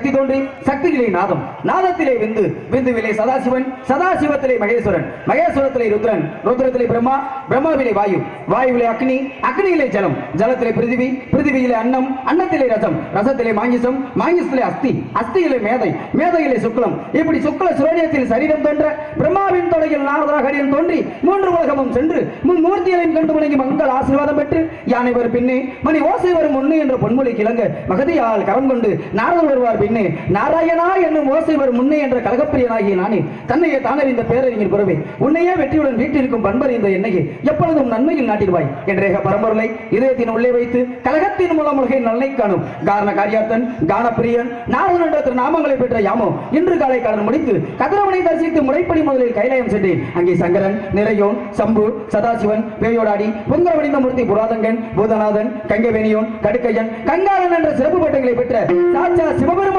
சக்தி தோன்றி சக்தியிலே நாதம். நாதத்திலே விந்து விந்துவிலே சதாசிவன் சதாசிவத்திலே மகேஸ்வரன் மகேஸ்வரத்திலே ருத்ரன் ருத்ரத்திலே பிரம்மா பிரம்மாவிலே வாயு வாயுவிலே அக்னி அக்னியிலே ஜலம் ஜலத்திலே பிருதிவி பிருதிவியிலே அன்னம் அன்னத்திலே ரசம் ரசத்திலே மாங்கிசம் மாங்கிசத்திலே அஸ்தி அஸ்தியிலே மேதை மேதையிலே சுக்லம். இப்படி சுக்ல சுரணியத்தில் சரீரம் தோன்ற பிரம்மாவின் தொடையில் நாரதராகரியம் தோன்றி மூன்று உலகமும் சென்று முன் மூர்த்திகளையும் கண்டு வணங்கி மக்கள் ஆசீர்வாதம் பெற்று யானை வரும் பின்னே மணி ஓசை வரும் முன்னே என்ற பொன்மொழி கிளங்க மகதியால் கரம் கொண்டு நாரதர் வருவார் பின்னே நாராயணா என்னும் ஓசைவர் முன்னே என்ற கழகப்பிரியனாகிய நானே. தன்னையே தானறிந்த பேரறிஞர் புறவே. உன்னையே வெற்றியுடன் வீட்டிற்கும் இந்த எண்ணெயை எப்பொழுதும் நன்மையில் நாட்டிடுவாய். என்றேக பரம்பொருளை இதயத்தின் உள்ளே வைத்து கலகத்தின் மூலம் உலகை நன்மை காணும். காரண காரியாத்தன் கானப்பிரியன் நாரதன் என்ற திருநாமங்களை பெற்ற யாமோ இன்று காலை கடன் முடித்து கதிரவனை தரிசித்து முறைப்படி முதலில் கைலாயம் சென்றேன். அங்கே சங்கரன் நிறையோன் சம்பு சதாசிவன் பேயோடாடி பொங்கரவணிந்த மூர்த்தி புராதங்கன் பூதநாதன் கங்கவேணியோன் கடுக்கையன் கங்காளன் என்ற சிறப்பு பட்டங்களை பெற்ற சாட்சா சிவபெருமான்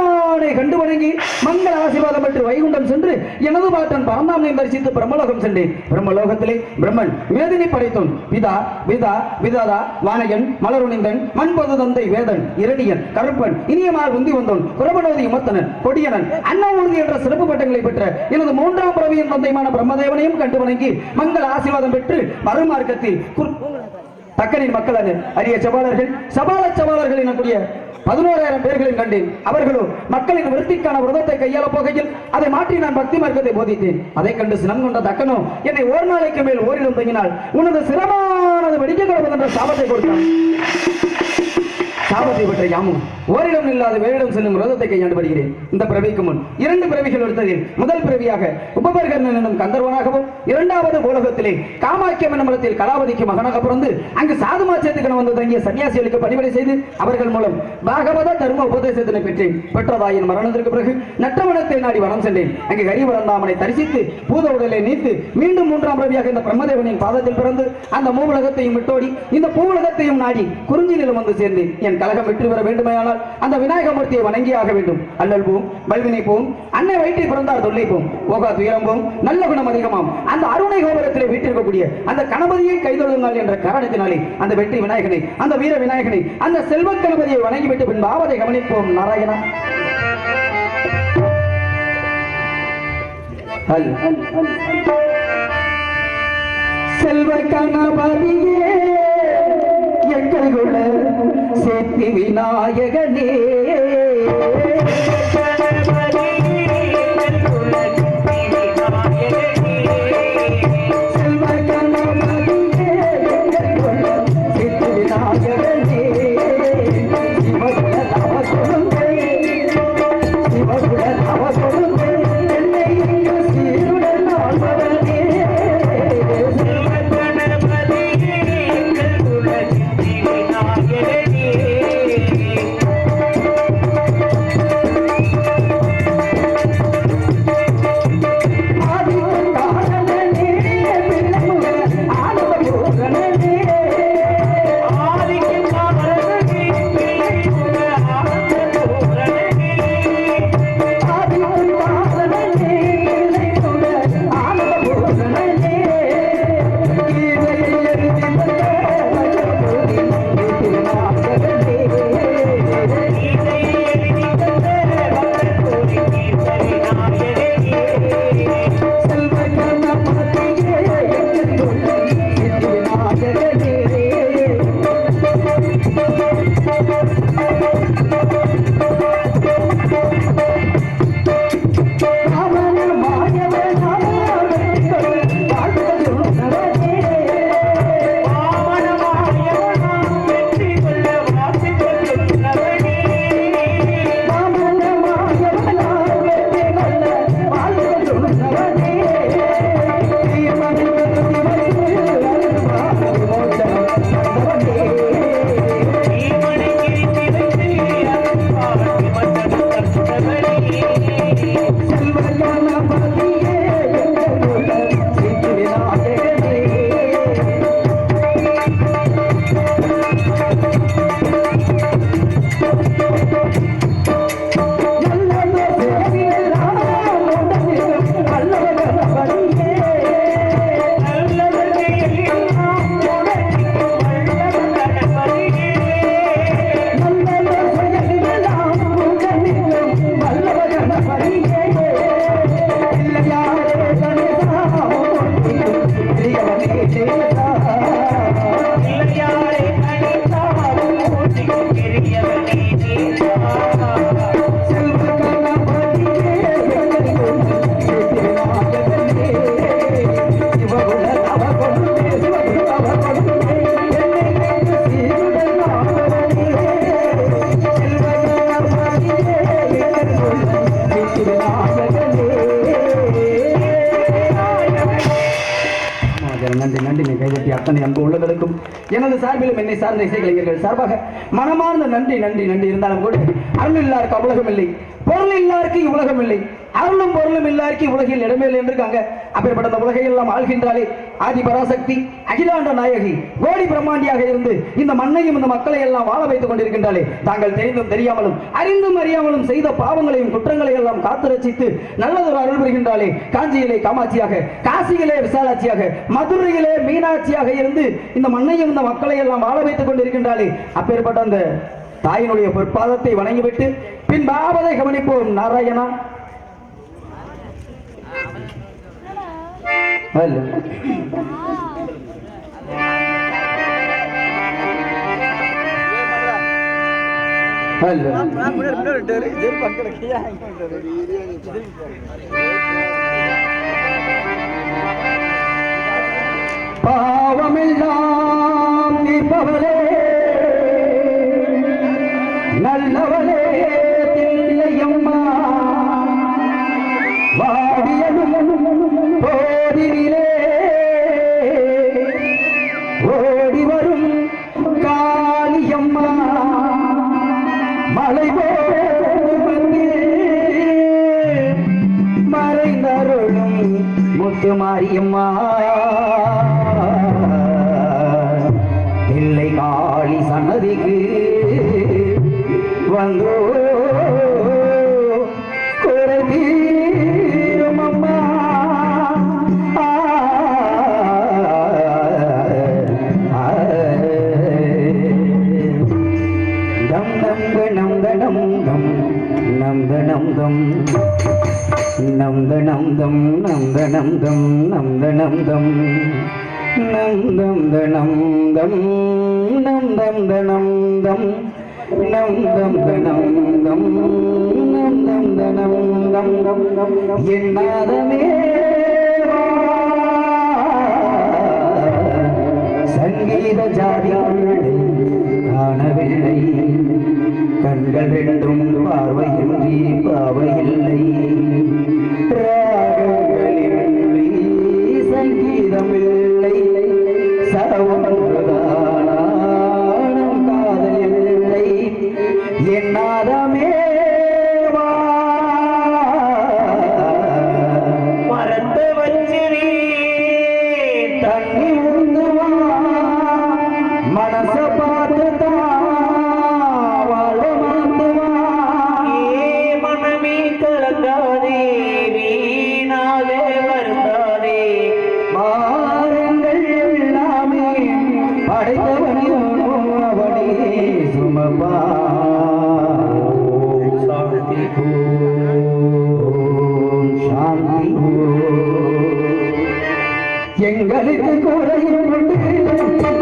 கண்டு வணங்கி மங்கள ஆசீர்வாதம் பெற்று வைகுண்டம் சென்று எனது பாட்டன் பரந்தாமனை தரிசித்து பிரம்மலோகம் சென்றேன். பிரம்மலோகத்திலே பிரம்மன் வேதனை படைத்தோன் பிதா விதா விதாதா வானகன் மலருணிந்தன் மண்பது தந்தை வேதன் இரணியன் கருப்பன் இனியமால் உந்தி வந்தோன் குரபனோதி உமத்தனன் கொடியனன் அண்ணா உறுதி என்ற சிறப்பு பட்டங்களை பெற்ற எனது மூன்றாம் பிறவியின் தந்தையுமான பிரம்மதேவனையும் கண்டு வணங்கி மங்கள ஆசீர்வாதம் பெற்று மறுமார்க்கத்தில் தக்கனின் மக்கள் அது. அரிய செவாலர்கள் சபால சவாலர்கள் எனக்கூடிய பதினோராயிரம் பேர்களையும் கண்டேன். அவர்களோ மக்களின் விருத்திக்கான விரதத்தை கையாள போகையில் அதை மாற்றி நான் பக்தி மார்க்கத்தை போதித்தேன். அதை கண்டு சினம் கொண்ட தக்கனோ என்னை ஒரு நாளைக்கு மேல் ஓரிடம் தங்கினால் உனது சிரமானது வெடிக்க கிடப்பது என்ற சாபத்தை கொடுத்தான். சாபத்தை பெற்ற யாமும் ஓரிடம் இல்லாத வேறிடம் செல்லும் விரதத்தை கையாண்டு வருகிறேன் இந்த பிறவிக்கு முன் இரண்டு பிறவிகள் எடுத்ததில் முதல் பிறவியாக உபபர்கர்ணன் கந்தர்வனாகவும் இரண்டாவது பூலகத்திலே காமாக்கியம் என்னும் இடத்தில் கலாவதிக்கு மகனாக பிறந்து அங்கு சாதுமாச்சத்துக்கு வந்து தங்கிய சன்னியாசிகளுக்கு பணிவடை செய்து அவர்கள் மூலம் பாகவத தர்ம உபதேசத்தினை பெற்றேன். பெற்றதாயின் மரணத்திற்கு பிறகு நற்றவனத்தை நாடி வனம் சென்றேன். அங்கு ஹரிவரந்தாமனை தரிசித்து பூத உடலை நீத்து மீண்டும் மூன்றாம் பிறவியாக இந்த பிரம்மதேவனின் பாதத்தில் பிறந்து அந்த மூவுலகத்தையும் விட்டோடி இந்த பூவுலகத்தையும் நாடி குறிஞ்சியிலும் வந்து சேர்ந்தேன். என் கழகம் வெற்றி பெற வேண்டுமையானால் அந்த விநாயகமூர்த்தியை வணங்கியாக வேண்டும். அல்லல் போம் வல்வினை போம் அன்னை வயிற்றை பிறந்தார் தொல்லை போம் ஓகா நல்ல குணம் அதிகமாம். அந்த அருணை கோபுரத்திலே வீட்டிருக்கக்கூடிய அந்த கணபதியை கைதொழுங்கள் என்ற காரணத்தினாலே அந்த வெற்றி விநாயகனை அந்த வீர விநாயகனை அந்த செல்வ கணபதியை வணங்கிவிட்டு பின் பாவதை கவனிப்போம் நாராயணா. செல்வ கணபதியே எங்கள் சேத்தி விநாயகனே. அத்தனை அன்பு உள்ளங்களுக்கும் எனது சார்பிலும் என்னை சார்ந்த இசைக்கலைஞர்கள் சார்பாக மனமார்ந்த நன்றி நன்றி நன்றி இருந்தாலும் கூட அருள் இல்லாருக்கு உலகம் இல்லை. பொருள் இல்லாருக்கு உலகம் இல்லை. அருளும் பொருளும் இல்லாருக்கு உலகில் இடமே இல்லை என்று அந்த உலகை எல்லாம் ஆள்கின்றாலே ஆதி பராசக்தி அகிலாண்ட நாயகி கோடி பிரம்மாண்டியாக இருந்து இந்த மண்ணையும் இந்த மக்களை எல்லாம் வாழ வைத்துக் கொண்டிருக்கின்றாலே தாங்கள் தெரிந்தும் தெரியாமலும் அறிந்தும் அறியாமலும் செய்த பாவங்களையும் குற்றங்களை எல்லாம் காத்து ரசித்து நல்லதொரு அருள் புரிகின்றாலே காஞ்சியிலே காமாட்சியாக காசியிலே விசாலாட்சியாக மதுரையிலே மீனாட்சியாக இருந்து இந்த மண்ணையும் இந்த மக்களை எல்லாம் வாழ வைத்துக் கொண்டிருக்கின்றாலே அப்பேற்பட்ட அந்த தாயினுடைய பொற்பாதத்தை வணங்கிவிட்டு பின் பாவதை கவனிப்போம் நாராயணா. அல்ல அல்ல பாவமெல்லாம் தீர்ப்பவளே நல்லவளே தம் நம் தம் தனம் தம் நம் தம் தனம் தம் தம் தம் என்னாதமே சங்கீத ஜாதிகளை காணவில்லை. கண்கள் ரெண்டும் பார்வையின்றி பாவையில்லை. எங்களுக்கு குறையும்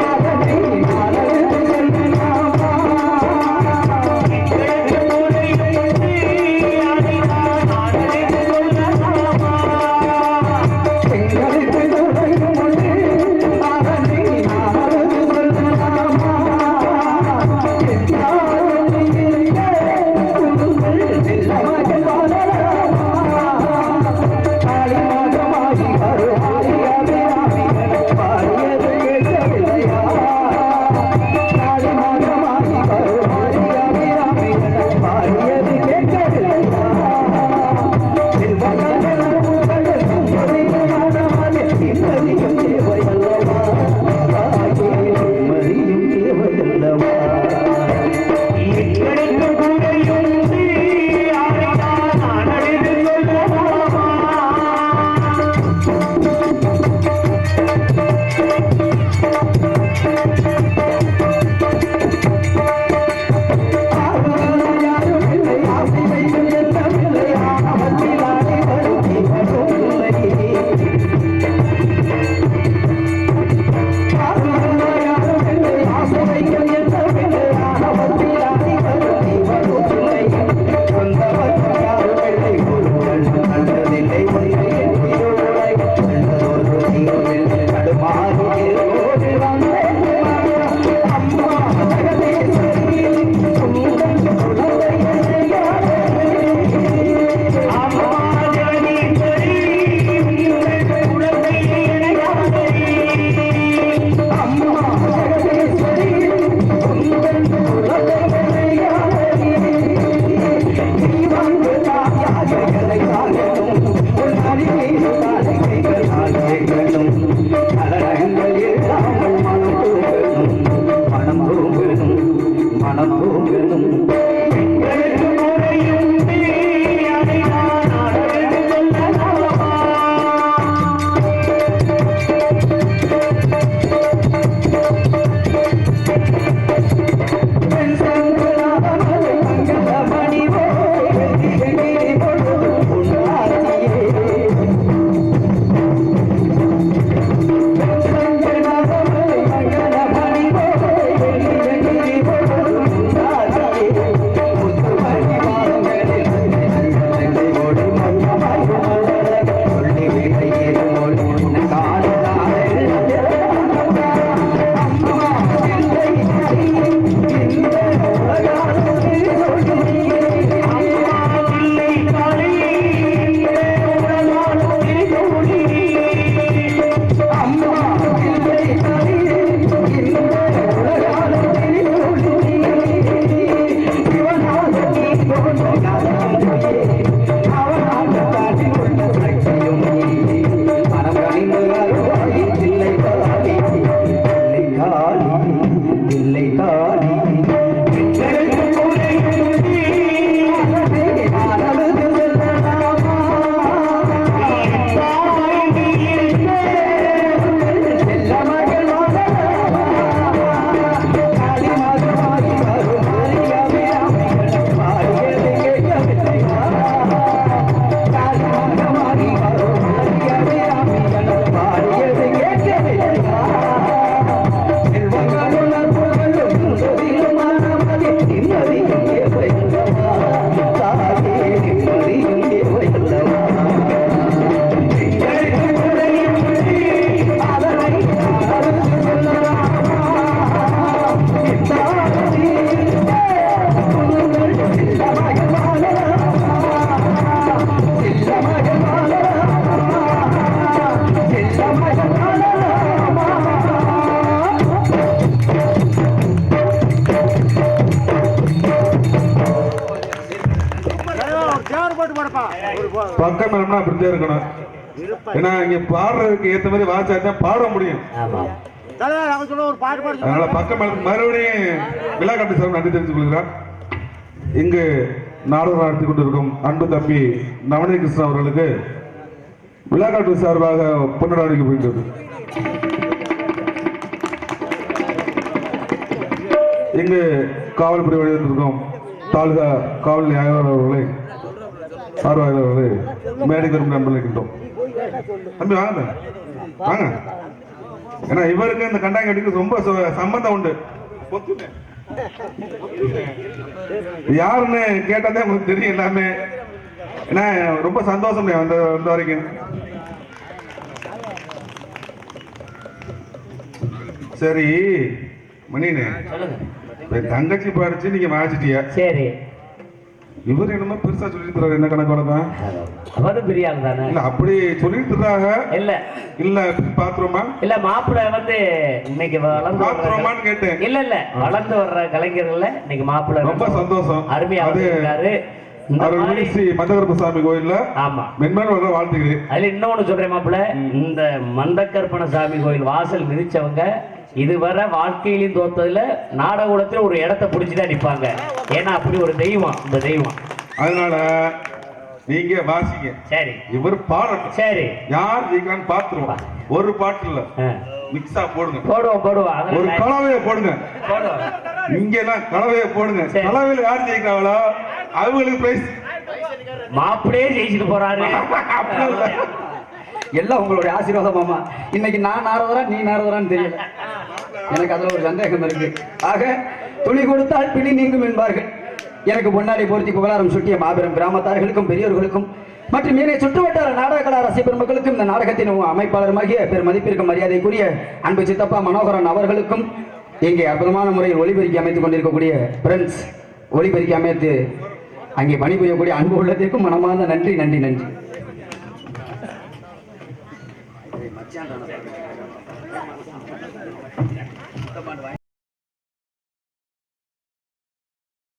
மேலம்னா அப்படித்தான் இருக்கணும். ஏன்னா இங்க பாடுறதுக்கு ஏத்த மாதிரி வாச்சா தான் பாட முடியும். அதனால பக்கம் மறுபடியும் விழா கட்டி சார் நன்றி தெரிவித்துக் கொள்கிறேன் இங்கு நாடகம் நடத்தி கொண்டிருக்கும் அன்பு தம்பி நவநீத கிருஷ்ணன் அவர்களுக்கு விழா காட்டு சார்பாக பொன்னட அளிக்கப்படுகிறது இங்கு காவல்துறை வழிவந்திருக்கும் தாலுகா காவல் நியாயவாளர் அவர்களை சார்பாக அவர்களை மேடைக்கு வரும் நம்பளிக்கின்றோம் தம்பி வாங்க வாங்க. ஏன்னா இவருக்கு இந்த கண்டாங்கடிக்கு ரொம்ப ச- சம்பந்தம் உண்டு. யாருன்னு கேட்டாதே உங்களுக்கு தெரியும் எல்லாமே. ஏன்னா ரொம்ப சந்தோஷம் வந்த வந்த வரைக்கும்? சரி மணினே தங்கச்சி படிச்சு நீங்க வாசிட்டிய சரி. இவர் என்னமோ பெருசா சொல்லிட்டு தர்றாரு என்ன கணக்கு வழக்கம் அவரும் பெரிய ஆள் தானே? இல்ல அப்படி சொல்லிட்டு தர்றாங்க இல்ல. இல்ல பாத்துருமா இல்ல மாப்பிள்ளை வந்து இன்னைக்கு வளர்ந்து பாத்துருமான்னு கேட்டேன். இல்ல இல்ல. வளர்ந்து வர்ற கலைஞர்கள்ல இன்னைக்கு மாப்பிள்ளை ரொம்ப சந்தோஷம். அருமையா இருக்காரு மந்தகரப்பசாமி கோயில்ல ஆமா. மென்மேலும் வர வாழ்த்துக்கிறேன் அதுல இன்னொன்னு சொல்றேன் மாப்பிள்ள. இந்த மந்தக்கற்பன சாமி கோயில் வாசல் மிதிச்சவங்க இதுவரை வாழ்க்கையிலையும் தோத்ததுல நாடகுலத்துல ஒரு இடத்த பிடிச்சுதான் நிப்பாங்க ஏன்னா அப்படி ஒரு தெய்வம் இந்த தெய்வம். அதனால நீங்க வாசிங்க. சரி. இவர் பாடட்டும் சரி. யார் ஜெயிக்கிறான்னு பாத்துருவோம் ஒரு பாட்டு இல்ல. மிக்ஸா போடுங்க. போடுவோம் போடுவோம். ஒரு கலவையை போடுங்க. இங்க எல்லாம் கலவையை போடுங்க. கலவையில யார் ஜெயிக்கிறாங்களோ அவங்களுக்கு பிரைஸ் மாப்பிளையே ஜெயிச்சுட்டு போறாரு. எல்லாம் உங்களுடைய ஆசீர்வாதம் மாமா. இன்னைக்கு நான் நாரதரா நீ நாரதரான்னு தெரியல. எனக்கு அதுல ஒரு சந்தேகம் இருக்கு. ஆக துணி கொடுத்தால் பிடி நீங்கும் என்பார்கள். எனக்கு பொன்னாடி போர்த்தி புகழாரம் சுட்டிய மாபெரும் கிராமத்தார்களுக்கும் பெரியோர்களுக்கும் மற்றும் ஏனைய சுற்றுவட்டார நாடக கலா ரசிக பெருமக்களுக்கும் இந்த நாடகத்தின் அமைப்பாளருமாகிய பெருமதிப்பிற்கும் மரியாதைக்குரிய அன்பு சித்தப்பா மனோகரன் அவர்களுக்கும் இங்கே அற்புதமான முறையில் ஒளிபெருக்கி அமைத்துக் கொண்டிருக்கக்கூடிய பிரெண்ட்ஸ் ஒளிபெருக்கி அமைத்து அங்கே பணிபுரியக்கூடிய அன்பு உள்ளத்திற்கும் மனமார்ந்த நன்றி நன்றி நன்றி. 相当的完美